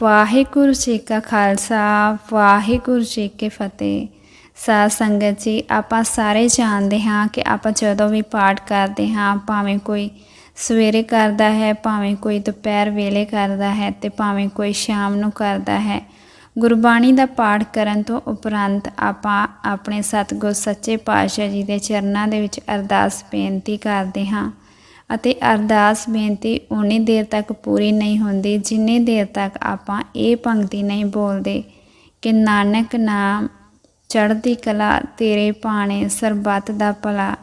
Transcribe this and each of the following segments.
ਵਾਹਿਗੁਰੂ ਜੀ ਕਾ ਖਾਲਸਾ, ਵਾਹਿਗੁਰੂ ਜੀ ਕੀ ਫਤਿਹ। ਸਾ ਸੰਗਤ ਜੀ, ਆਪਾਂ ਸਾਰੇ ਜਾਣਦੇ ਹਾਂ ਕਿ ਆਪਾਂ ਜਦੋਂ ਵੀ ਪਾਠ ਕਰਦੇ ਹਾਂ, ਭਾਵੇਂ ਕੋਈ ਸਵੇਰੇ ਕਰਦਾ ਹੈ, ਭਾਵੇਂ ਕੋਈ ਦੁਪਹਿਰ ਵੇਲੇ ਕਰਦਾ ਹੈ ਤੇ ਭਾਵੇਂ ਕੋਈ ਸ਼ਾਮ ਨੂੰ ਕਰਦਾ ਹੈ, ਗੁਰਬਾਣੀ ਦਾ ਪਾਠ ਕਰਨ ਤੋਂ ਉਪਰੰਤ ਆਪਾਂ ਆਪਣੇ ਸਤਿਗੁਰ ਸੱਚੇ ਪਾਤਸ਼ਾਹ ਜੀ ਦੇ ਚਰਨਾਂ ਦੇ ਵਿੱਚ ਅਰਦਾਸ ਬੇਨਤੀ ਕਰਦੇ ਹਾਂ। ਅਤੇ ਅਰਦਾਸ ਬੇਨਤੀ ਉਨੀ ਦੇਰ ਤੱਕ ਪੂਰੀ ਨਹੀਂ ਹੁੰਦੀ, ਜਿੰਨੀ ਦੇਰ ਤੱਕ ਆਪਾਂ ਇਹ ਪੰਕਤੀ ਨਹੀਂ ਬੋਲਦੇ ਕਿ ਨਾਨਕ ਨਾਮ ਚੜ੍ਹਦੀ ਕਲਾ ਤੇਰੇ ਪਾਣੇ ਸਰਬੱਤ ਦਾ ਭਲਾ।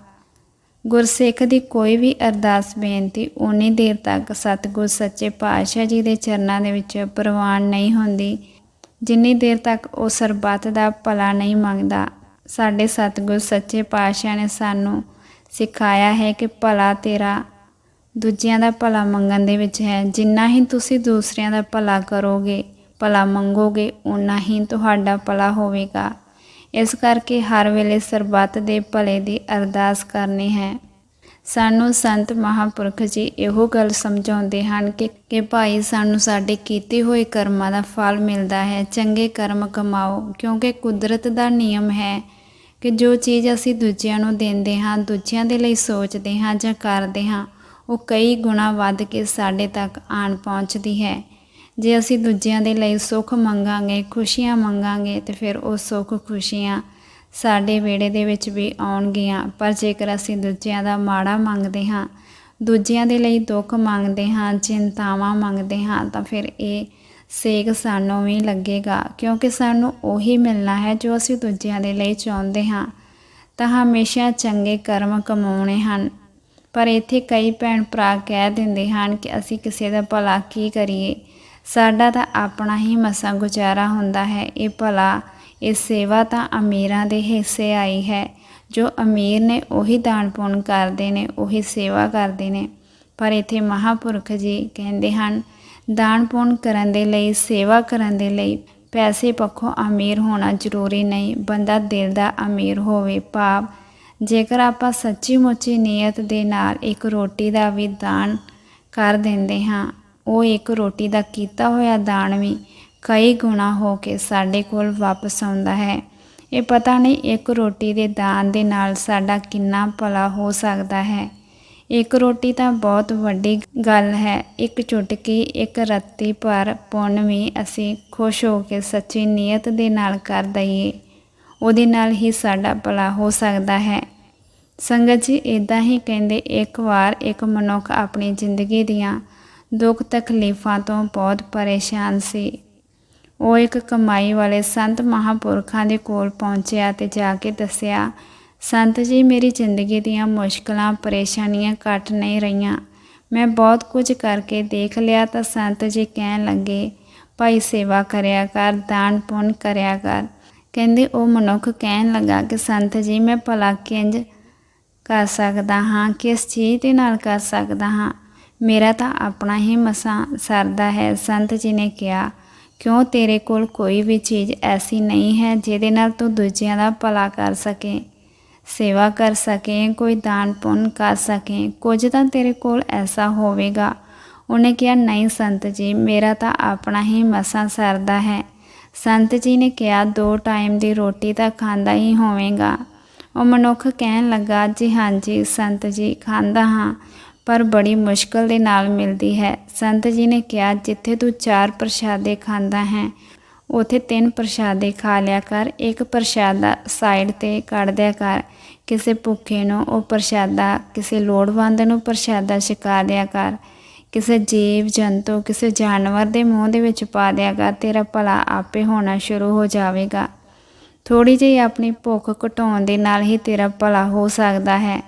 ਗੁਰਸਿੱਖ ਦੀ ਕੋਈ ਵੀ ਅਰਦਾਸ ਬੇਨਤੀ ਉਨੀ ਦੇਰ ਤੱਕ ਸਤਿਗੁਰ ਸੱਚੇ ਪਾਤਸ਼ਾਹ ਜੀ ਦੇ ਚਰਨਾਂ ਦੇ ਵਿੱਚ ਪ੍ਰਵਾਨ ਨਹੀਂ ਹੁੰਦੀ, ਜਿੰਨੀ ਦੇਰ ਤੱਕ ਉਹ ਸਰਬੱਤ ਦਾ ਭਲਾ ਨਹੀਂ ਮੰਗਦਾ। ਸਾਡੇ ਸਤਿਗੁਰ ਸੱਚੇ ਪਾਤਸ਼ਾਹ ਨੇ ਸਾਨੂੰ ਸਿਖਾਇਆ ਹੈ ਕਿ ਭਲਾ ਤੇਰਾ ਦੂਜਿਆਂ ਦਾ ਭਲਾ ਮੰਗਣ ਦੇ ਵਿੱਚ ਹੈ। ਜਿੰਨਾ ਹੀ ਤੁਸੀਂ ਦੂਸਰਿਆਂ ਦਾ ਭਲਾ ਕਰੋਗੇ, ਭਲਾ ਮੰਗੋਗੇ ਉਨਾ ਹੀ ਤੁਹਾਡਾ ਭਲਾ ਹੋਵੇਗਾ। ਇਸ ਕਰਕੇ ਹਰ ਵੇਲੇ ਸਰਬੱਤ ਦੇ ਭਲੇ ਦੀ ਅਰਦਾਸ ਕਰਨੀ ਹੈ। ਸਾਨੂੰ ਸੰਤ ਮਹਾਪੁਰਖ ਜੀ ਇਹੋ ਗੱਲ ਸਮਝਾਉਂਦੇ ਹਨ ਕਿ ਕਿ ਭਾਈ ਸਾਨੂੰ ਸਾਡੇ ਕੀਤੇ ਹੋਏ ਕਰਮਾਂ ਦਾ ਫਲ ਮਿਲਦਾ ਹੈ। ਚੰਗੇ ਕਰਮ ਕਮਾਓ, ਕਿਉਂਕਿ ਕੁਦਰਤ ਦਾ ਨਿਯਮ ਹੈ ਕਿ ਜੋ ਚੀਜ਼ ਅਸੀਂ ਦੂਜਿਆਂ ਨੂੰ ਦਿੰਦੇ ਹਾਂ, ਦੂਜਿਆਂ ਦੇ ਲਈ ਸੋਚਦੇ ਹਾਂ ਜਾਂ ਕਰਦੇ ਹਾਂ ਉਹ ਕਈ ਗੁਣਾ ਵੱਧ ਕੇ ਸਾਡੇ ਤੱਕ ਆਣ ਪਹੁੰਚਦੀ ਹੈ। ਜੇ ਅਸੀਂ ਦੂਜਿਆਂ ਦੇ ਲਈ ਸੁੱਖ ਮੰਗਾਂਗੇ, ਖੁਸ਼ੀਆਂ ਮੰਗਾਂਗੇ, ਤੇ ਫਿਰ ਉਹ ਸੁੱਖ ਖੁਸ਼ੀਆਂ ਸਾਡੇ ਵਿਹੜੇ ਦੇ ਵਿੱਚ ਵੀ ਆਉਣਗੀਆਂ। ਪਰ ਜੇਕਰ ਅਸੀਂ ਦੂਜਿਆਂ ਦਾ ਮਾੜਾ ਮੰਗਦੇ ਹਾਂ, ਦੂਜਿਆਂ ਦੇ ਲਈ ਦੁੱਖ ਮੰਗਦੇ ਹਾਂ, ਚਿੰਤਾਵਾਂ ਮੰਗਦੇ ਹਾਂ, ਤਾਂ ਫਿਰ ਇਹ ਸੇਕ ਸਾਨੂੰ ਵੀ ਲੱਗੇਗਾ। ਕਿਉਂਕਿ ਸਾਨੂੰ ਉਹੀ ਮਿਲਣਾ ਹੈ ਜੋ ਅਸੀਂ ਦੂਜਿਆਂ ਦੇ ਲਈ ਚਾਹੁੰਦੇ ਹਾਂ। ਤਾਂ ਹਮੇਸ਼ਾ ਚੰਗੇ ਕਰਮ ਕਮਾਉਣੇ ਹਨ। ਪਰ ਇੱਥੇ ਕਈ ਭੈਣ ਭਰਾ ਕਹਿ ਦਿੰਦੇ ਹਨ ਕਿ ਅਸੀਂ ਕਿਸੇ ਦਾ ਭਲਾ ਕੀ ਕਰੀਏ? ਸਾਡਾ ਤਾਂ ਆਪਣਾ ਹੀ ਮਸਾਂ ਗੁਜ਼ਾਰਾ ਹੁੰਦਾ ਹੈ। ਇਹ ਭਲਾ, ਇਹ ਸੇਵਾ ਤਾਂ ਅਮੀਰਾਂ ਦੇ ਹਿੱਸੇ ਆਈ ਹੈ। ਜੋ ਅਮੀਰ ਨੇ ਉਹੀ ਦਾਨ ਪੁੰਨ ਕਰਦੇ ਨੇ, ਉਹੀ ਸੇਵਾ ਕਰਦੇ ਨੇ। ਪਰ ਇੱਥੇ ਮਹਾਪੁਰਖ ਜੀ ਕਹਿੰਦੇ ਹਨ, ਦਾਨ ਪੁੰਨ ਕਰਨ ਦੇ ਲਈ, ਸੇਵਾ ਕਰਨ ਦੇ ਲਈ ਪੈਸੇ ਪੱਖੋਂ ਅਮੀਰ ਹੋਣਾ ਜ਼ਰੂਰੀ ਨਹੀਂ। ਬੰਦਾ ਦਿਲ ਦਾ ਅਮੀਰ ਹੋਵੇ, ਭਾਵ ਜੇਕਰ ਆਪਾਂ ਸੱਚੀ ਮੁੱਚੀ ਨੀਅਤ ਦੇ ਨਾਲ ਇੱਕ ਰੋਟੀ ਦਾ ਵੀ ਦਾਨ ਕਰ ਦਿੰਦੇ ਹਾਂ, ਉਹ ਇੱਕ ਰੋਟੀ ਦਾ ਕੀਤਾ ਹੋਇਆ ਦਾਨ ਵੀ ਕਈ ਗੁਣਾ ਹੋ ਕੇ ਸਾਡੇ ਕੋਲ ਵਾਪਸ ਆਉਂਦਾ ਹੈ। ਇਹ ਪਤਾ ਨਹੀਂ ਇੱਕ ਰੋਟੀ ਦੇ ਦਾਨ ਦੇ ਨਾਲ ਸਾਡਾ ਕਿੰਨਾ ਭਲਾ ਹੋ ਸਕਦਾ ਹੈ। ਇੱਕ ਰੋਟੀ ਤਾਂ ਬਹੁਤ ਵੱਡੀ ਗੱਲ ਹੈ, ਇੱਕ ਚੁਟਕੀ, ਇੱਕ ਰੱਤੀ ਪਰ ਪੁੰਨ ਵੀ ਅਸੀਂ ਖੁਸ਼ ਹੋ ਕੇ ਸੱਚੀ ਨੀਅਤ ਦੇ ਨਾਲ ਕਰ ਦਈਏ। ਉਹਦੇ ਨਾਲ ਹੀ ਸਾਡਾ ਭਲਾ ਹੋ ਸਕਦਾ ਹੈ। ਸੰਗਤ ਜੀ ਇਦਾਂ ਹੀ ਕਹਿੰਦੇ, ਇੱਕ ਵਾਰ ਇੱਕ ਮਨੁੱਖ ਆਪਣੀ ਜ਼ਿੰਦਗੀ ਦੀਆਂ ਦੁੱਖ ਤਕਲੀਫਾਂ ਤੋਂ ਬਹੁਤ ਪਰੇਸ਼ਾਨ ਸੀ। ਉਹ ਇੱਕ ਕਮਾਈ ਵਾਲੇ ਸੰਤ ਮਹਾਪੁਰਖਾਂ ਦੇ ਕੋਲ ਪਹੁੰਚਿਆ ਤੇ ਜਾ ਕੇ ਦੱਸਿਆ, ਸੰਤ ਜੀ, ਮੇਰੀ ਜ਼ਿੰਦਗੀ ਦੀਆਂ ਮੁਸ਼ਕਲਾਂ, ਪਰੇਸ਼ਾਨੀਆਂ ਘਟ ਨਹੀਂ ਰਹੀਆਂ। ਮੈਂ ਬਹੁਤ ਕੁਝ ਕਰਕੇ ਦੇਖ ਲਿਆ ਤਾਂ ਸੰਤ ਜੀ ਕਹਿਣ ਲੱਗੇ, ਭਾਈ ਸੇਵਾ ਕਰਿਆ ਕਰ, ਦਾਨ ਪੁੰਨ ਕਰਿਆ ਕਰ। ਕਹਿੰਦੇ, ਉਹ ਮਨੁੱਖ ਕਹਿਣ ਲੱਗਾ ਕਿ, ਸੰਤ ਜੀ, ਮੈਂ ਭਲਾ ਕਿੰਜ ਕਰ ਸਕਦਾ ਹਾਂ? ਕਿਸ ਚੀਜ਼ ਦੇ ਨਾਲ ਕਰ ਸਕਦਾ ਹਾਂ? ਮੇਰਾ ਤਾਂ ਆਪਣਾ ਹੀ ਮਸਾਂ ਸਰਦਾ ਹੈ। ਸੰਤ ਜੀ ਨੇ ਕਿਹਾ, ਕਿਉਂ ਤੇਰੇ ਕੋਲ ਕੋਈ ਵੀ ਚੀਜ਼ ਐਸੀ ਨਹੀਂ ਹੈ ਜਿਹਦੇ ਨਾਲ ਤੂੰ ਦੂਜਿਆਂ ਦਾ ਭਲਾ ਕਰ ਸਕੇ, ਸੇਵਾ ਕਰ ਸਕੇ, ਕੋਈ ਦਾਨ ਪੁੰਨ ਕਰ ਸਕੇ? ਕੁਝ ਤਾਂ ਤੇਰੇ ਕੋਲ ਐਸਾ ਹੋਵੇਗਾ। ਉਹਨੇ ਕਿਹਾ, ਨਹੀਂ ਸੰਤ ਜੀ, ਮੇਰਾ ਤਾਂ ਆਪਣਾ ਹੀ ਮਸਾਂ ਸਰਦਾ ਹੈ। ਸੰਤ ਜੀ ਨੇ ਕਿਹਾ, ਦੋ ਟਾਈਮ ਦੀ ਰੋਟੀ ਤਾਂ ਖਾਂਦਾ ਹੀ ਹੋਵੇਗਾ। ਉਹ ਮਨੁੱਖ ਕਹਿਣ ਲੱਗਾ, ਜੀ ਹਾਂਜੀ, ਸੰਤ ਜੀ, ਖਾਂਦਾ ਹਾਂ, ਪਰ ਬੜੀ ਮੁਸ਼ਕਲ ਦੇ ਨਾਲ ਮਿਲਦੀ ਹੈ। ਸੰਤ ਜੀ ਨੇ ਕਿਹਾ, ਜਿੱਥੇ ਤੂੰ ਚਾਰ ਪ੍ਰਸ਼ਾਦੇ ਖਾਂਦਾ ਹੈ, ਉਥੇ ਤਿੰਨ ਪ੍ਰਸ਼ਾਦੇ ਖਾ ਲਿਆ ਕਰ। ਇੱਕ ਪ੍ਰਸ਼ਾਦਾ ਸਾਈਡ ਤੇ ਕੱਢ ਦਿਆ ਕਰ। ਕਿਸੇ ਭੁੱਖੇ ਨੂੰ ਉਹ ਪ੍ਰਸ਼ਾਦਾ, ਕਿਸੇ ਲੋੜਵੰਦ ਨੂੰ ਪ੍ਰਸ਼ਾਦਾ ਛਕਾ ਦਿਆ ਕਰ। ਕਿਸੇ ਜੀਵ ਜੰਤੂ, ਕਿਸੇ ਜਾਨਵਰ ਦੇ ਮੂੰਹ ਦੇ ਵਿੱਚ ਪਾ ਦਿਆ ਤੇਰਾ ਭਲਾ ਆਪੇ ਹੋਣਾ ਸ਼ੁਰੂ ਹੋ ਜਾਵੇਗਾ। ਥੋੜੀ ਜਿਹੀ ਆਪਣੀ ਭੁੱਖ ਘਟਾਉਣ ਦੇ ਨਾਲ ਹੀ ਤੇਰਾ ਭਲਾ ਹੋ ਸਕਦਾ ਹੈ।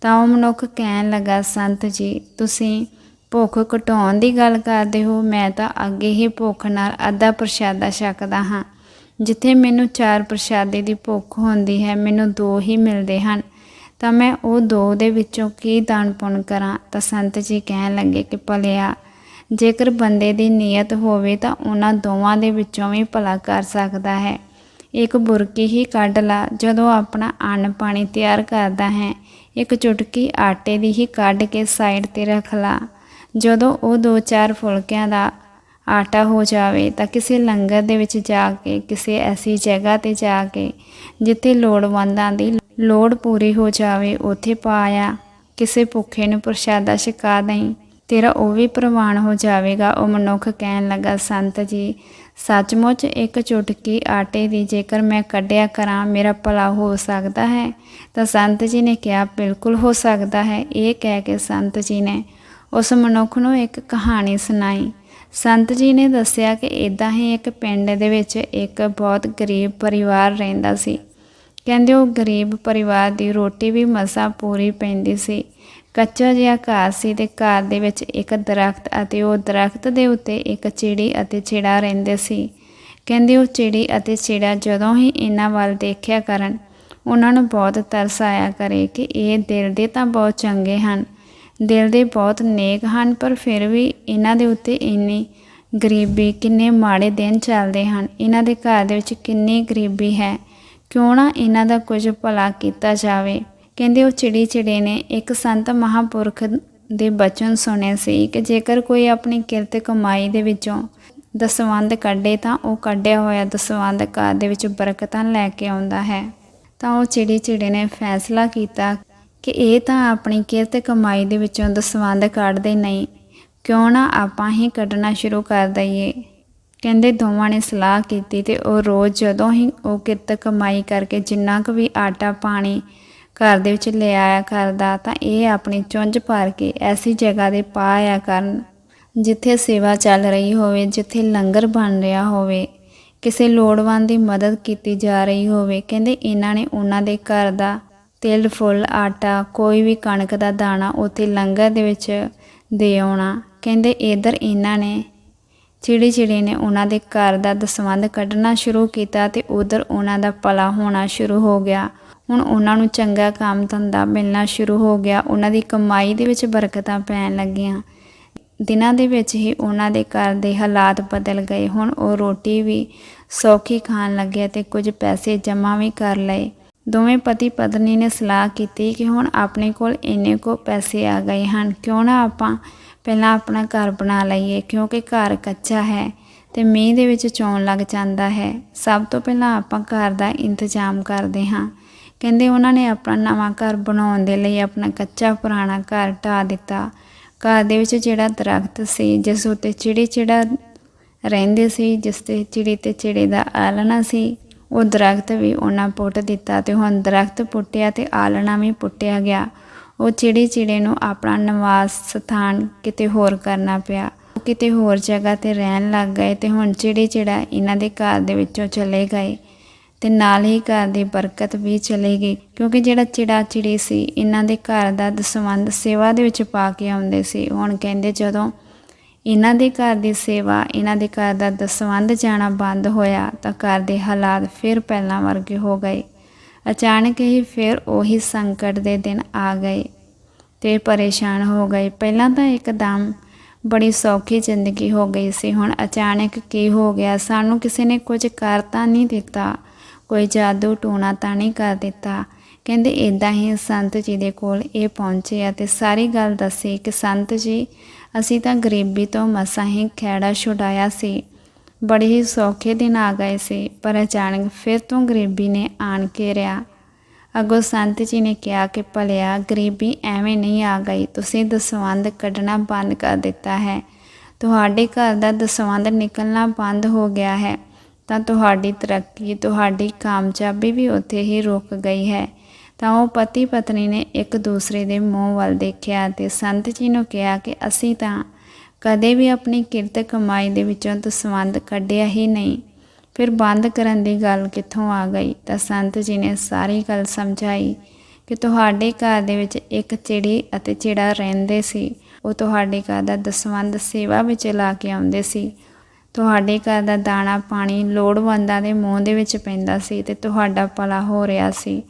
ਤਾਂ ਉਹ ਮਨੁੱਖ ਕਹਿਣ ਲੱਗਾ, ਸੰਤ ਜੀ, ਤੁਸੀਂ ਭੁੱਖ ਘਟਾਉਣ ਦੀ ਗੱਲ ਕਰਦੇ ਹੋ, ਮੈਂ ਤਾਂ ਅੱਗੇ ਹੀ ਭੁੱਖ ਨਾਲ ਅੱਧਾ ਪ੍ਰਸ਼ਾਦਾ ਛਕਦਾ ਹਾਂ। ਜਿੱਥੇ ਮੈਨੂੰ ਚਾਰ ਪ੍ਰਸ਼ਾਦੇ ਦੀ ਭੁੱਖ ਹੁੰਦੀ ਹੈ, ਮੈਨੂੰ ਦੋ ਹੀ ਮਿਲਦੇ ਹਨ। ਤਾਂ ਮੈਂ ਉਹ ਦੋ ਦੇ ਵਿੱਚੋਂ ਕੀ ਦਾਨ ਪੁੰਨ ਕਰਾਂ? ਤਾਂ ਸੰਤ ਜੀ ਕਹਿਣ ਲੱਗੇ ਕਿ ਭਲਿਆ, ਜੇਕਰ ਬੰਦੇ ਦੀ ਨੀਅਤ ਹੋਵੇ ਤਾਂ ਉਹਨਾਂ ਦੋਵਾਂ ਦੇ ਵਿੱਚੋਂ ਵੀ ਭਲਾ ਕਰ ਸਕਦਾ ਹੈ। ਇੱਕ ਬੁਰਕੀ ਹੀ ਕੱਢ ਲਾ, ਜਦੋਂ ਆਪਣਾ ਅੰਨ ਪਾਣੀ ਤਿਆਰ ਕਰਦਾ ਹੈ, ਇੱਕ ਚੁਟਕੀ ਆਟੇ ਦੀ ਹੀ ਕੱਢ ਕੇ ਸਾਈਡ ਤੇ ਰੱਖ ਲਾ। ਜਦੋਂ ਉਹ ਦੋ ਚਾਰ ਫੁਲਕਿਆਂ ਦਾ ਆਟਾ ਹੋ ਜਾਵੇ ਤਾਂ ਕਿਸੇ ਲੰਗਰ ਦੇ ਵਿੱਚ ਜਾ ਕੇ, ਕਿਸੇ ਐਸੀ ਜਗ੍ਹਾ ਤੇ ਜਾ ਕੇ, ਜਿੱਥੇ ਲੋੜਵੰਦਾਂ ਦੀ ਲੋੜ ਪੂਰੀ ਹੋ ਜਾਵੇ, ਉੱਥੇ ਪਾਇਆ ਕਿਸੇ ਭੁੱਖੇ ਨੂੰ ਪ੍ਰਸ਼ਾਦਾ ਛਕਾ ਦਈ ਤੇਰਾ ਉਹ ਵੀ ਪ੍ਰਵਾਨ ਹੋ ਜਾਵੇਗਾ। ਉਹ ਮਨੁੱਖ ਕਹਿਣ ਲੱਗਾ, ਸੰਤ ਜੀ, ਸੱਚਮੁੱਚ ਇੱਕ ਚੁਟਕੀ ਆਟੇ ਦੀ ਜੇਕਰ ਮੈਂ ਕੱਢਿਆ ਕਰਾਂ, ਮੇਰਾ ਭਲਾ ਹੋ ਸਕਦਾ ਹੈ? ਤਾਂ ਸੰਤ ਜੀ ਨੇ ਕਿਹਾ, ਬਿਲਕੁਲ ਹੋ ਸਕਦਾ ਹੈ। ਇਹ ਕਹਿ ਕੇ ਸੰਤ ਜੀ ਨੇ ਉਸ ਮਨੁੱਖ ਨੂੰ ਇੱਕ ਕਹਾਣੀ ਸੁਣਾਈ। ਸੰਤ ਜੀ ਨੇ ਦੱਸਿਆ ਕਿ ਇਦਾਂ ਹੀ ਇੱਕ ਪਿੰਡ ਦੇ ਵਿੱਚ ਇੱਕ ਬਹੁਤ ਗਰੀਬ ਪਰਿਵਾਰ ਰਹਿੰਦਾ ਸੀ। ਕਹਿੰਦੇ ਉਹ ਗਰੀਬ ਪਰਿਵਾਰ ਦੀ ਰੋਟੀ ਵੀ ਮਸਾਂ ਪੂਰੀ ਪੈਂਦੀ ਸੀ। ਕੱਚਾ ਜਿਹਾ ਘਰ ਸੀ ਤੇ ਘਰ ਦੇ ਵਿੱਚ ਇੱਕ ਦਰਖਤ ਅਤੇ ਉਹ ਦਰਖਤ ਦੇ ਉੱਤੇ ਇੱਕ ਚਿੜੀ ਅਤੇ ਚਿੜਾ ਰਹਿੰਦੇ ਸੀ। ਕਹਿੰਦੇ ਉਹ ਚਿੜੀ ਅਤੇ ਚਿੜਾ ਜਦੋਂ ਹੀ ਇਹਨਾਂ ਵੱਲ ਦੇਖਿਆ ਕਰਨ, ਉਹਨਾਂ ਨੂੰ ਬਹੁਤ ਤਰਸ ਆਇਆ ਕਰੇ ਕਿ ਇਹ ਦਿਲ ਦੇ ਤਾਂ ਬਹੁਤ ਚੰਗੇ ਹਨ, ਦਿਲ ਦੇ ਬਹੁਤ ਨੇਕ ਹਨ, ਪਰ ਫਿਰ ਵੀ ਇਹਨਾਂ ਦੇ ਉੱਤੇ ਇੰਨੀ ਗਰੀਬੀ ਕਿੰਨੇ ਮਾੜੇ ਦਿਨ ਚੱਲਦੇ ਹਨ। ਇਹਨਾਂ ਦੇ ਘਰ ਦੇ ਵਿੱਚ ਕਿੰਨੀ ਗਰੀਬੀ ਹੈ। ਕਿਉਂ ਨਾ ਇਹਨਾਂ ਦਾ ਕੁਝ ਭਲਾ ਕੀਤਾ ਜਾਵੇ? ਕਹਿੰਦੇ ਉਹ ਚਿੜੀ ਚਿੜੇ ਨੇ। ਇੱਕ ਸੰਤ ਮਹਾਪੁਰਖ ਦੇ ਬਚਨ ਸੁਣੇ ਸੀ ਕਿ ਜੇਕਰ ਕੋਈ ਆਪਣੀ ਕਿਰਤ ਕਮਾਈ ਦੇ ਵਿੱਚੋਂ ਦਸਵੰਧ ਕੱਢੇ ਤਾਂ ਉਹ ਕੱਢਿਆ ਹੋਇਆ ਦਸਵੰਧ ਘਰ ਦੇ ਵਿੱਚ ਬਰਕਤਾਂ ਲੈ ਕੇ ਆਉਂਦਾ ਹੈ। ਤਾਂ ਉਹ ਚਿੜੀ ਚਿੜੇ ਨੇ ਫੈਸਲਾ ਕੀਤਾ ਕਿ ਇਹ ਤਾਂ ਆਪਣੀ ਕਿਰਤ ਕਮਾਈ ਦੇ ਵਿੱਚੋਂ ਦਸਵੰਧ ਕੱਢਦੇ ਨਹੀਂ। ਕਿਉਂ ਨਾ ਆਪਾਂ ਹੀ ਕੱਢਣਾ ਸ਼ੁਰੂ ਕਰ ਦਈਏ। ਕਹਿੰਦੇ ਦੋਵਾਂ ਨੇ ਸਲਾਹ ਕੀਤੀ ਤੇ ਉਹ ਰੋਜ਼ ਜਦੋਂ ਹੀ ਉਹ ਕਿਰਤ ਕਮਾਈ ਕਰਕੇ ਜਿੰਨਾ ਕੁ ਵੀ ਆਟਾ ਪਾਣੀ ਘਰ ਦੇ ਵਿੱਚ ਲੈ ਆਇਆ ਕਰਦਾ ਤਾਂ ਇਹ ਆਪਣੀ ਚੁੰਝ ਭਰ ਕੇ ਐਸੀ ਜਗ੍ਹਾ ਦੇ ਪਾ ਆਇਆ ਕਰਨ ਜਿੱਥੇ ਸੇਵਾ ਚੱਲ ਰਹੀ ਹੋਵੇ, ਜਿੱਥੇ ਲੰਗਰ ਬਣ ਰਿਹਾ ਹੋਵੇ, ਕਿਸੇ ਲੋੜਵੰਦ ਦੀ ਮਦਦ ਕੀਤੀ ਜਾ ਰਹੀ ਹੋਵੇ। ਕਹਿੰਦੇ ਇਹਨਾਂ ਨੇ ਉਹਨਾਂ ਦੇ ਘਰ ਦਾ ਤਿਲ, ਫੁੱਲ, ਆਟਾ, ਕੋਈ ਵੀ ਕਣਕ ਦਾ ਦਾਣਾ ਉੱਥੇ ਲੰਗਰ ਦੇ ਵਿੱਚ ਦੇ ਆਉਣਾ। ਕਹਿੰਦੇ ਇਧਰ ਇਹਨਾਂ ਨੇ ਚਿੜੀ ਚਿੜੀ ਨੇ ਉਹਨਾਂ ਦੇ ਘਰ ਦਾ ਦਸਵੰਧ ਕੱਢਣਾ ਸ਼ੁਰੂ ਕੀਤਾ ਤੇ ਉਧਰ ਉਹਨਾਂ ਦਾ ਭਲਾ ਹੋਣਾ ਸ਼ੁਰੂ ਹੋ ਗਿਆ। ਹੁਣ ਉਹਨਾਂ ਨੂੰ ਚੰਗਾ ਕੰਮ ਧੰਦਾ ਮਿਲਣਾ ਸ਼ੁਰੂ ਹੋ ਗਿਆ। ਉਹਨਾਂ ਦੀ ਕਮਾਈ ਦੇ ਵਿੱਚ ਬਰਕਤਾਂ ਪੈਣ ਲੱਗੀਆਂ। ਦਿਨਾਂ ਦੇ ਵਿੱਚ ਹੀ ਉਹਨਾਂ ਦੇ ਘਰ ਦੇ ਹਾਲਾਤ ਬਦਲ ਗਏ। ਹੁਣ ਉਹ ਰੋਟੀ ਵੀ ਸੌਖੀ ਖਾਣ ਲੱਗੇ ਤੇ ਕੁਝ ਪੈਸੇ ਜਮ੍ਹਾਂ ਵੀ ਕਰ ਲਏ। ਦੋਵੇਂ ਪਤੀ ਪਤਨੀ ਨੇ ਸਲਾਹ ਕੀਤੀ ਕਿ ਹੁਣ ਆਪਣੇ ਕੋਲ ਇੰਨੇ ਕੋ ਪੈਸੇ ਆ ਗਏ ਹਨ। ਕਿਉਂ ਨਾ ਆਪਾਂ ਪਹਿਲਾਂ ਆਪਣਾ ਘਰ ਬਣਾ ਲਈਏ, ਕਿਉਂਕਿ ਘਰ ਕੱਚਾ ਹੈ ਤੇ ਮੀਂਹ ਦੇ ਵਿੱਚ ਚੌਣ ਲੱਗ ਜਾਂਦਾ ਹੈ। ਸਭ ਤੋਂ ਪਹਿਲਾਂ ਆਪਾਂ ਘਰ ਦਾ ਇੰਤਜ਼ਾਮ ਕਰਦੇ ਹਾਂ। ਕਹਿੰਦੇ ਉਹਨਾਂ ਨੇ ਆਪਣਾ ਨਵਾਂ ਘਰ ਬਣਾਉਣ ਦੇ ਲਈ ਆਪਣਾ ਕੱਚਾ ਪੁਰਾਣਾ ਘਰ ਢਾ ਦਿੱਤਾ। ਘਰ ਦੇ ਵਿੱਚ ਜਿਹੜਾ ਦਰਖਤ ਸੀ, ਜਿਸ ਉੱਤੇ ਚਿੜੀ ਚਿੜਾ ਰਹਿੰਦੇ ਸੀ, ਜਿਸ ਤੇ ਚਿੜੀ ਤੇ ਚਿੜੇ ਦਾ ਆਲਣਾ ਸੀ, ਉਹ ਦਰਖਤ ਵੀ ਉਹਨਾਂ ਪੁੱਟ ਦਿੱਤਾ ਤੇ ਹੁਣ ਦਰਖਤ ਪੁੱਟਿਆ ਤੇ ਆਲਣਾ ਵੀ ਪੁੱਟਿਆ ਗਿਆ। ਉਹ ਚਿੜੀ ਚਿੜੇ ਨੂੰ ਆਪਣਾ ਨਿਵਾਸ ਸਥਾਨ ਕਿਤੇ ਹੋਰ ਕਰਨਾ ਪਿਆ। ਉਹ ਕਿਤੇ ਹੋਰ ਜਗ੍ਹਾ ਤੇ ਰਹਿਣ ਲੱਗ ਗਏ ਤੇ ਹੁਣ ਚਿੜੀ ਚਿੜਾ ਇਹਨਾਂ ਦੇ ਘਰ ਦੇ ਵਿੱਚੋਂ ਚਲੇ ਗਏ ਤੇ ਨਾਲ ਹੀ ਘਰ ਦੀ ਬਰਕਤ ਵੀ ਚਲੇ ਗਈ। ਕਿਉਂਕਿ ਜਿਹੜਾ ਚਿੜਾ ਚਿੜੀ ਸੀ, ਇਹਨਾਂ ਦੇ ਘਰ ਦਾ ਦਸਵੰਧ ਸੇਵਾ ਦੇ ਵਿੱਚ ਪਾ ਕੇ ਆਉਂਦੇ ਸੀ। ਹੁਣ ਕਹਿੰਦੇ ਜਦੋਂ ਇਹਨਾਂ ਦੇ ਘਰ ਦੀ ਸੇਵਾ, ਇਹਨਾਂ ਦੇ ਘਰ ਦਾ ਦਸਵੰਧ ਜਾਣਾ ਬੰਦ ਹੋਇਆ ਤਾਂ ਘਰ ਦੇ ਹਾਲਾਤ ਫਿਰ ਪਹਿਲਾਂ ਵਰਗੇ ਹੋ ਗਏ। ਅਚਾਨਕ ਹੀ ਫਿਰ ਉਹੀ ਸੰਕਟ ਦੇ ਦਿਨ ਆ ਗਏ ਤੇ ਪਰੇਸ਼ਾਨ ਹੋ ਗਏ। ਪਹਿਲਾਂ ਤਾਂ ਇੱਕਦਮ ਬੜੀ ਸੌਖੀ ਜ਼ਿੰਦਗੀ ਹੋ ਗਈ ਸੀ। ਹੁਣ ਅਚਾਨਕ ਕੀ ਹੋ ਗਿਆ? ਸਾਨੂੰ ਕਿਸੇ ਨੇ ਕੁਝ ਕਰ ਤਾਂ ਨਹੀਂ ਦਿੱਤਾ। ਕੋਈ ਜਾਦੂ ਟੂਣਾ ਤਾਂ ਨਹੀਂ ਕਰ ਦਿੱਤਾ। ਕਹਿੰਦੇ ਇਦਾਂ ਹੀ ਸੰਤ ਜੀ ਦੇ ਕੋਲ ਇਹ ਪਹੁੰਚੇ ਅਤੇ ਸਾਰੀ ਗੱਲ ਦੱਸੀ ਕਿ ਸੰਤ ਜੀ, ਅਸੀਂ ਤਾਂ ਗਰੀਬੀ ਤੋਂ ਮਸਾਂ ਹੀ ਖੈੜਾ ਛੁਡਾਇਆ ਸੀ। ਬੜੇ ਹੀ ਸੌਖੇ ਦਿਨ ਆ ਗਏ ਸੀ, ਪਰ ਅਚਾਨਕ ਫਿਰ ਤੋਂ ਗਰੀਬੀ ਨੇ ਆਣ ਘੇਰਿਆ ਅੱਗੋਂ ਸੰਤ ਜੀ ਨੇ ਕਿਹਾ ਕਿ ਭਲਿਆ, ਗਰੀਬੀ ਐਵੇਂ ਨਹੀਂ ਆ ਗਈ, ਤੁਸੀਂ ਦਸਵੰਧ ਕੱਢਣਾ ਬੰਦ ਕਰ ਦਿੱਤਾ ਹੈ। ਤੁਹਾਡੇ ਘਰ ਦਾ ਦਸਵੰਧ ਨਿਕਲਣਾ ਬੰਦ ਹੋ ਗਿਆ ਹੈ, ਤਾਂ ਤੁਹਾਡੀ ਤਰੱਕੀ, ਤੁਹਾਡੀ ਕਾਮਯਾਬੀ ਵੀ ਉੱਥੇ ਹੀ ਰੁਕ ਗਈ ਹੈ। ਤਾਂ ਉਹ ਪਤੀ ਪਤਨੀ ਨੇ ਇੱਕ ਦੂਸਰੇ ਦੇ ਮੂੰਹ ਵੱਲ ਦੇਖਿਆ ਤੇ ਸੰਤ ਜੀ ਨੂੰ ਕਿਹਾ ਕਿ ਅਸੀਂ ਤਾਂ ਕਦੇ ਵੀ ਆਪਣੀ ਕਿਰਤ ਕਮਾਈ ਦੇ ਵਿੱਚੋਂ ਦਸਵੰਧ ਕੱਢਿਆ ਹੀ ਨਹੀਂ। ਫਿਰ ਬੰਦ ਕਰਨ ਦੀ ਗੱਲ ਕਿੱਥੋਂ ਆ ਗਈ? ਤਾਂ ਸੰਤ ਜੀ ਨੇ ਸਾਰੀ ਗੱਲ ਸਮਝਾਈ ਕਿ ਤੁਹਾਡੇ ਘਰ ਦੇ ਵਿੱਚ ਇੱਕ ਚਿੜੀ ਅਤੇ ਚਿੜਾ ਰਹਿੰਦੇ ਸੀ। ਉਹ ਤੁਹਾਡੇ ਘਰ ਦਾ ਦਸਵੰਧ ਸੇਵਾ ਵਿੱਚ ਲਾ ਕੇ ਆਉਂਦੇ ਸੀ। ਤੁਹਾਡੇ ਘਰ ਦਾ ਦਾਣਾ ਪਾਣੀ ਲੋੜਵੰਦਾਂ ਦੇ ਮੂੰਹ ਦੇ ਵਿੱਚ ਪੈਂਦਾ ਸੀ ਤੇ ਤੁਹਾਡਾ ਭਲਾ ਹੋ ਰਿਹਾ ਸੀ।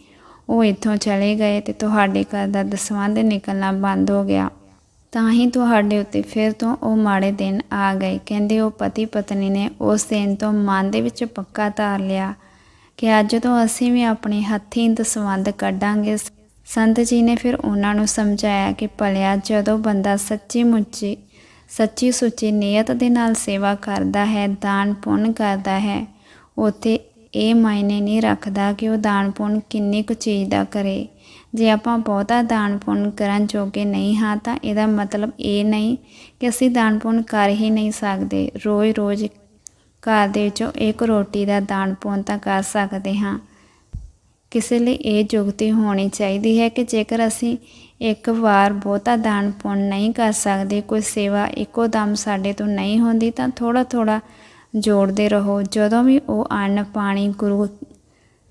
ਉਹ ਇੱਥੋਂ ਚਲੇ ਗਏ ਤੇ ਤੁਹਾਡੇ ਘਰ ਦਾ ਦਸਵੰਧ ਨਿਕਲਣਾ ਬੰਦ ਹੋ ਗਿਆ। ਤਾਂ ਹੀ ਤੁਹਾਡੇ ਉੱਤੇ ਫਿਰ ਤੋਂ ਉਹ ਮਾੜੇ ਦਿਨ ਆ ਗਏ। ਕਹਿੰਦੇ ਉਹ ਪਤੀ ਪਤਨੀ ਨੇ ਉਸ ਦਿਨ ਤੋਂ ਮਨ ਦੇ ਵਿੱਚ ਪੱਕਾ ਧਾਰ ਲਿਆ ਕਿ ਅੱਜ ਤੋਂ ਅਸੀਂ ਵੀ ਆਪਣੇ ਹੱਥੀਂ ਦਸਵੰਧ ਕੱਢਾਂਗੇ। ਸੰਤ ਜੀ ਨੇ ਫਿਰ ਉਹਨਾਂ ਨੂੰ ਸਮਝਾਇਆ ਕਿ ਭਲਿਆ ਜਦੋਂ ਬੰਦਾ ਸੱਚੀ ਮੁੱਚੀ, ਸੱਚੀ ਸੁੱਚੀ ਨੀਅਤ ਦੇ ਨਾਲ ਸੇਵਾ ਕਰਦਾ ਹੈ, ਦਾਨ ਪੁੰਨ ਕਰਦਾ ਹੈ, ਉੱਥੇ ਇਹ ਮਾਇਨੇ ਨਹੀਂ ਰੱਖਦਾ ਕਿ ਉਹ ਦਾਨ ਪੁੰਨ ਕਿੰਨੀ ਕੁ ਚੀਜ਼ ਦਾ ਕਰੇ। ਜੇ ਆਪਾਂ ਬਹੁਤਾ ਦਾਨ ਪੁੰਨ ਕਰਨ ਜੋਗੇ ਨਹੀਂ ਹਾਂ ਤਾਂ ਇਹਦਾ ਮਤਲਬ ਇਹ ਨਹੀਂ ਕਿ ਅਸੀਂ ਦਾਨ ਪੁੰਨ ਕਰ ਹੀ ਨਹੀਂ ਸਕਦੇ। ਰੋਜ਼-ਰੋਜ਼ ਘਰ ਦੇ ਵਿੱਚੋਂ ਇੱਕ ਰੋਟੀ ਦਾ ਦਾਨ ਪੁੰਨ ਤਾਂ ਕਰ ਸਕਦੇ ਹਾਂ। ਕਿਸੇ ਲਈ ਇਹ ਜੁਗਤੀ ਹੋਣੀ ਚਾਹੀਦੀ ਹੈ ਕਿ ਜੇਕਰ ਅਸੀਂ ਇੱਕ ਵਾਰ ਬਹੁਤਾ ਦਾਨ ਪੁੰਨ ਨਹੀਂ ਕਰ ਸਕਦੇ, ਕੋਈ ਸੇਵਾ ਇੱਕੋ ਦਮ ਸਾਡੇ ਤੋਂ ਨਹੀਂ ਹੁੰਦੀ ਤਾਂ ਥੋੜਾ ਥੋੜਾ ਜੋੜਦੇ ਰਹੋ। ਜਦੋਂ ਵੀ ਉਹ ਅੰਨ, ਪਾਣੀ, ਗੁਰੂ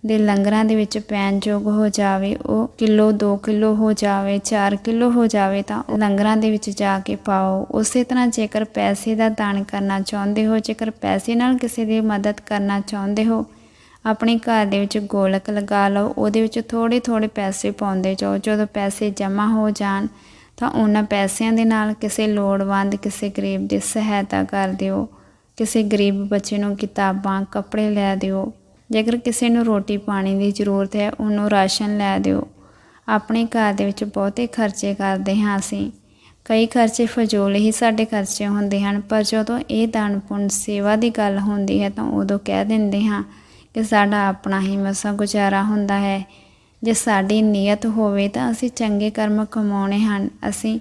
ਦੇ ਲੰਗਰਾਂ ਦੇ ਵਿੱਚ ਪੈਣ ਯੋਗ ਹੋ ਜਾਵੇ, ਉਹ ਕਿਲੋ 2 ਕਿਲੋ ਹੋ ਜਾਵੇ 4 ਕਿਲੋ ਹੋ ਜਾਵੇ ਤਾਂ ਉਹ ਲੰਗਰਾਂ ਦੇ ਵਿੱਚ ਜਾ ਕੇ ਪਾਓ। ਉਸੇ ਤਰ੍ਹਾਂ ਜੇਕਰ ਪੈਸੇ ਦਾ ਦਾਨ ਕਰਨਾ ਚਾਹੁੰਦੇ ਹੋ, ਜੇਕਰ ਪੈਸੇ ਨਾਲ ਕਿਸੇ ਦੀ ਮਦਦ ਕਰਨਾ ਚਾਹੁੰਦੇ ਹੋ, ਆਪਣੇ ਘਰ ਦੇ ਵਿੱਚ ਗੋਲਕ ਲਗਾ ਲਓ। ਉਹਦੇ ਵਿੱਚ ਥੋੜੇ ਥੋੜੇ ਪੈਸੇ ਪਾਉਂਦੇ ਜਾਓ। ਜਦੋਂ ਪੈਸੇ ਜਮ੍ਹਾਂ ਹੋ ਜਾਣ, ਤਾਂ ਉਹਨਾਂ ਪੈਸਿਆਂ ਦੇ ਨਾਲ ਕਿਸੇ ਲੋੜਵੰਦ, ਕਿਸੇ ਗਰੀਬ ਦੀ ਸਹਾਇਤਾ ਕਰ ਦਿਓ। ਕਿਸੇ ਗਰੀਬ ਬੱਚੇ ਨੂੰ ਕਿਤਾਬਾਂ, ਕੱਪੜੇ ਲੈ ਦਿਓ। ਜੇਕਰ ਕਿਸੇ ਨੂੰ ਰੋਟੀ ਪਾਣੀ ਦੀ ਜ਼ਰੂਰਤ ਹੈ, ਉਹਨੂੰ ਰਾਸ਼ਨ ਲੈ ਦਿਓ। ਆਪਣੇ ਘਰ ਦੇ ਵਿੱਚ ਬਹੁਤੇ ਖਰਚੇ ਕਰਦੇ ਹਾਂ ਅਸੀਂ। ਕਈ ਖਰਚੇ ਫਜ਼ੂਲ ਹੀ ਸਾਡੇ ਖਰਚੇ ਹੁੰਦੇ ਹਨ, ਪਰ ਜਦੋਂ ਇਹ ਦਾਨ ਪੁੰਨ ਸੇਵਾ ਦੀ ਗੱਲ ਹੁੰਦੀ ਹੈ ਤਾਂ ਉਦੋਂ ਕਹਿ ਦਿੰਦੇ ਹਾਂ ਕਿ ਸਾਡਾ ਆਪਣਾ ਹੀ ਮਸਾ ਗੁਜ਼ਾਰਾ ਹੁੰਦਾ ਹੈ। ਜੇ ਸਾਡੀ ਨੀਅਤ ਹੋਵੇ ਤਾਂ ਅਸੀਂ ਚੰਗੇ ਕਰਮ ਕਮਾਉਣੇ ਹਨ। ਅਸੀਂ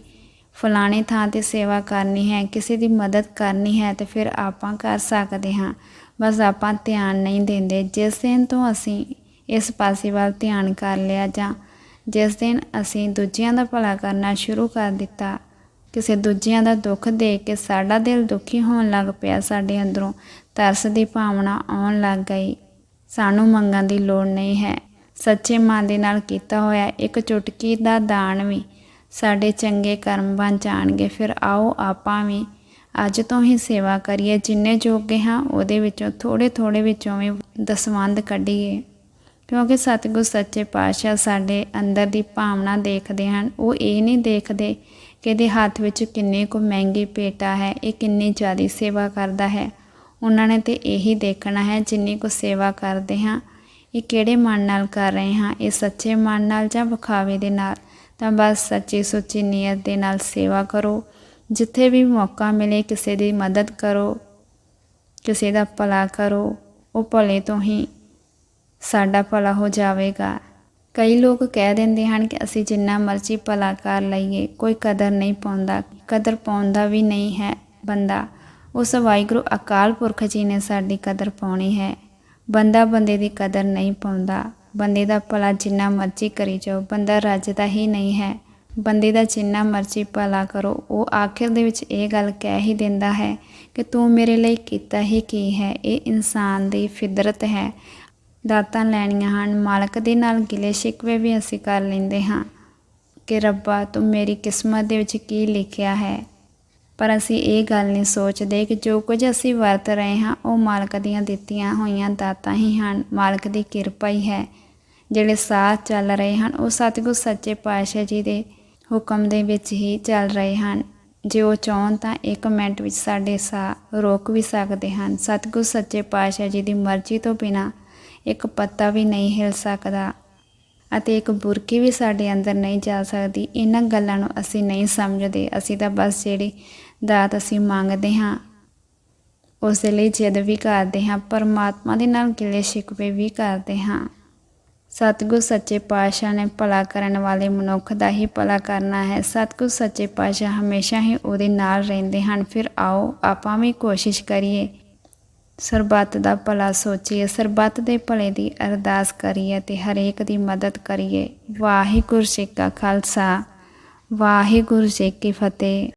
ਫਲਾਣੇ ਥਾਂ ਤੇ ਸੇਵਾ ਕਰਨੀ ਹੈ, ਕਿਸੇ ਦੀ ਮਦਦ ਕਰਨੀ ਹੈ ਤੇ ਫਿਰ ਆਪਾਂ ਕਰ ਸਕਦੇ ਹਾਂ। ਬਸ ਆਪਾਂ ਧਿਆਨ ਨਹੀਂ ਦਿੰਦੇ। ਜਿਸ ਦਿਨ ਤੋਂ ਅਸੀਂ ਇਸ ਪਾਸੇ ਵੱਲ ਧਿਆਨ ਕਰ ਲਿਆ ਜਾਂ ਜਿਸ ਦਿਨ ਅਸੀਂ ਦੂਜਿਆਂ ਦਾ ਭਲਾ ਕਰਨਾ ਸ਼ੁਰੂ ਕਰ ਦਿੱਤਾ, ਕਿਸੇ ਦੂਜਿਆਂ ਦਾ ਦੁੱਖ ਦੇਖ ਕੇ ਸਾਡਾ ਦਿਲ ਦੁਖੀ ਹੋਣ ਲੱਗ ਪਿਆ, ਸਾਡੇ ਅੰਦਰੋਂ ਤਰਸ ਦੀ ਭਾਵਨਾ ਆਉਣ ਲੱਗ ਗਈ। ਸਾਨੂੰ ਮੰਗਣ ਦੀ ਲੋੜ ਨਹੀਂ ਹੈ। ਸੱਚੇ ਮਨ ਦੇ ਨਾਲ ਕੀਤਾ ਹੋਇਆ ਇੱਕ ਚੁਟਕੀ ਦਾ ਦਾਨ ਵੀ ਸਾਡੇ ਚੰਗੇ ਕਰਮ ਬਣ ਜਾਣਗੇ। ਫਿਰ ਆਓ ਆਪਾਂ ਵੀ ਅੱਜ ਤੋਂ ਹੀ ਸੇਵਾ ਕਰੀਏ, ਜਿੰਨੇ ਜੋਗੇ ਹਾਂ, ਉਹਦੇ ਵਿੱਚੋਂ ਥੋੜੇ ਥੋੜੇ ਵਿੱਚੋਂ ਵੀ ਦਸਵੰਦ ਕੱਢੀਏ। ਕਿਉਂਕਿ ਸਤਿਗੁਰ ਸੱਚੇ ਪਾਤਸ਼ਾਹ ਸਾਡੇ ਅੰਦਰ ਦੀ ਭਾਵਨਾ ਦੇਖਦੇ ਹਨ। ਉਹ ਇਹ ਨਹੀਂ ਦੇਖਦੇ ਕਿ ਇਹਦੇ ਹੱਥ ਵਿੱਚ ਕਿੰਨੇ ਕੁ ਮਹਿੰਗੀ ਪੇਟਾ ਹੈ, ਇਹ ਕਿੰਨੀ ਜ਼ਿਆਦਾ ਸੇਵਾ ਕਰਦਾ ਹੈ। ਉਹਨਾਂ ਨੇ ਤੇ ਇਹੀ ਦੇਖਣਾ ਹੈ, ਜਿੰਨੀ ਕੁ ਸੇਵਾ ਕਰਦੇ ਹਾਂ, ਇਹ ਕਿਹੜੇ ਮਨ ਨਾਲ ਕਰ ਰਹੇ ਹਾਂ, ਇਹ ਸੱਚੇ ਮਨ ਨਾਲ ਜਾਂ ਵਿਖਾਵੇ ਦੇ ਨਾਲ। ਤਾਂ ਬਸ ਸੱਚੀ ਸੁੱਚੀ ਨੀਅਤ ਦੇ ਨਾਲ ਸੇਵਾ ਕਰੋ। ਜਿੱਥੇ ਵੀ ਮੌਕਾ ਮਿਲੇ, ਕਿਸੇ ਦੀ ਮਦਦ ਕਰੋ, ਕਿਸੇ ਦਾ ਭਲਾ ਕਰੋ, ਉਹ ਭਲੇ ਤੋਂ ਹੀ ਸਾਡਾ ਭਲਾ ਹੋ ਜਾਵੇਗਾ। ਕਈ ਲੋਕ ਕਹਿ ਦਿੰਦੇ ਹਨ ਕਿ ਅਸੀਂ ਜਿੰਨਾ ਮਰਜ਼ੀ ਭਲਾ ਕਰ ਲਈਏ, ਕੋਈ ਕਦਰ ਨਹੀਂ ਪਾਉਂਦਾ, ਕਦਰ ਪਾਉਂਦਾ ਵੀ ਨਹੀਂ ਹੈ ਬੰਦਾ। ਉਸ ਵਾਹਿਗੁਰੂ ਅਕਾਲ ਪੁਰਖ ਜੀ ਨੇ ਸਾਡੀ ਕਦਰ ਪਾਉਣੀ ਹੈ। ਬੰਦਾ ਬੰਦੇ ਦੀ ਕਦਰ ਨਹੀਂ ਪਾਉਂਦਾ। ਬੰਦੇ ਦਾ ਭਲਾ ਜਿੰਨਾ ਮਰਜ਼ੀ ਕਰੀ ਜਾਓ, ਬੰਦਾ ਰੱਜਦਾ ਹੀ ਨਹੀਂ ਹੈ। ਬੰਦੇ ਦਾ ਜਿੰਨਾ ਮਰਜ਼ੀ ਭਲਾ ਕਰੋ, ਉਹ ਆਖਿਰ ਦੇ ਵਿੱਚ ਇਹ ਗੱਲ ਕਹਿ ਹੀ ਦਿੰਦਾ ਹੈ ਕਿ ਤੂੰ ਮੇਰੇ ਲਈ ਕੀਤਾ ਹੀ ਕੀ ਹੈ? ਇਹ ਇਨਸਾਨ ਦੀ ਫਿਦਰਤ ਹੈ। ਦਾਤਾਂ ਲੈਣੀਆਂ ਹਨ, ਮਾਲਕ ਦੇ ਨਾਲ ਗਿਲੇ ਸ਼ਿਕਵੇ ਵੀ ਅਸੀਂ ਕਰ ਲੈਂਦੇ ਹਾਂ ਕਿ ਰੱਬਾ, ਤੂੰ ਮੇਰੀ ਕਿਸਮਤ ਦੇ ਵਿੱਚ ਕੀ ਲਿਖਿਆ ਹੈ? ਪਰ ਅਸੀਂ ਇਹ ਗੱਲ ਨਹੀਂ ਸੋਚਦੇ ਕਿ ਜੋ ਕੁਝ ਅਸੀਂ ਵਰਤ ਰਹੇ ਹਾਂ, ਉਹ ਮਾਲਕ ਦੀਆਂ ਦਿੱਤੀਆਂ ਹੋਈਆਂ ਦਾਤਾਂ ਹੀ ਹਨ। ਮਾਲਕ ਦੀ ਕਿਰਪਾ ਹੀ ਹੈ। ਜਿਹੜੇ ਸਾਥ ਚੱਲ ਰਹੇ ਹਨ, ਉਹ ਸਤਿਗੁਰ ਸੱਚੇ ਪਾਤਸ਼ਾਹ ਜੀ ਦੇ ਹੁਕਮ ਦੇ ਵਿੱਚ ਹੀ ਚੱਲ ਰਹੇ ਹਨ। ਜੇ ਉਹ ਚਾਹਣ ਤਾਂ ਇੱਕ ਮਿੰਟ ਵਿੱਚ ਸਾਡੇ ਸਾਹ ਰੋਕ ਵੀ ਸਕਦੇ ਹਨ। ਸਤਿਗੁਰ ਸੱਚੇ ਪਾਤਸ਼ਾਹ ਜੀ ਦੀ ਮਰਜ਼ੀ ਤੋਂ ਬਿਨਾ ਇੱਕ ਪੱਤਾ ਵੀ ਨਹੀਂ ਹਿਲ ਸਕਦਾ ਅਤੇ ਇੱਕ ਬੁਰਕੀ ਵੀ ਸਾਡੇ ਅੰਦਰ ਨਹੀਂ ਜਾ ਸਕਦੀ। ਇਹਨਾਂ ਗੱਲਾਂ ਨੂੰ ਅਸੀਂ ਨਹੀਂ ਸਮਝਦੇ। ਅਸੀਂ ਤਾਂ ਬਸ ਜਿਹੜੀ ਦਾਤ ਅਸੀਂ ਮੰਗਦੇ ਹਾਂ ਉਸ ਦੇ ਲਈ ਜਿੱਦ ਵੀ ਕਰਦੇ ਹਾਂ, ਪਰਮਾਤਮਾ ਦੇ ਨਾਲ ਗਿਲੇ ਸ਼ਿਕਵੇ ਵੀ ਕਰਦੇ ਹਾਂ। ਸਤਿਗੁਰ ਸੱਚੇ ਪਾਤਸ਼ਾਹ ਨੇ ਭਲਾ ਕਰਨ ਵਾਲੇ ਮਨੁੱਖ ਦਾ ਹੀ ਭਲਾ ਕਰਨਾ ਹੈ। ਸਤਿਗੁਰ ਸੱਚੇ ਪਾਤਸ਼ਾਹ ਹਮੇਸ਼ਾ ਹੀ ਉਹਦੇ ਨਾਲ ਰਹਿੰਦੇ ਹਨ। ਫਿਰ ਆਓ ਆਪਾਂ ਵੀ ਕੋਸ਼ਿਸ਼ ਕਰੀਏ। ਸਰਬੱਤ ਦਾ ਭਲਾ ਸੋਚੀਏ, ਸਰਬੱਤ ਦੇ ਭਲੇ ਦੀ ਅਰਦਾਸ ਕਰੀਏ ਤੇ ਹਰੇਕ ਦੀ ਮਦਦ ਕਰੀਏ। ਵਾਹਿਗੁਰੂ ਜੀ ਕਾ ਖਾਲਸਾ, ਵਾਹਿਗੁਰੂ ਜੀ ਕੀ ਫਤਿਹ।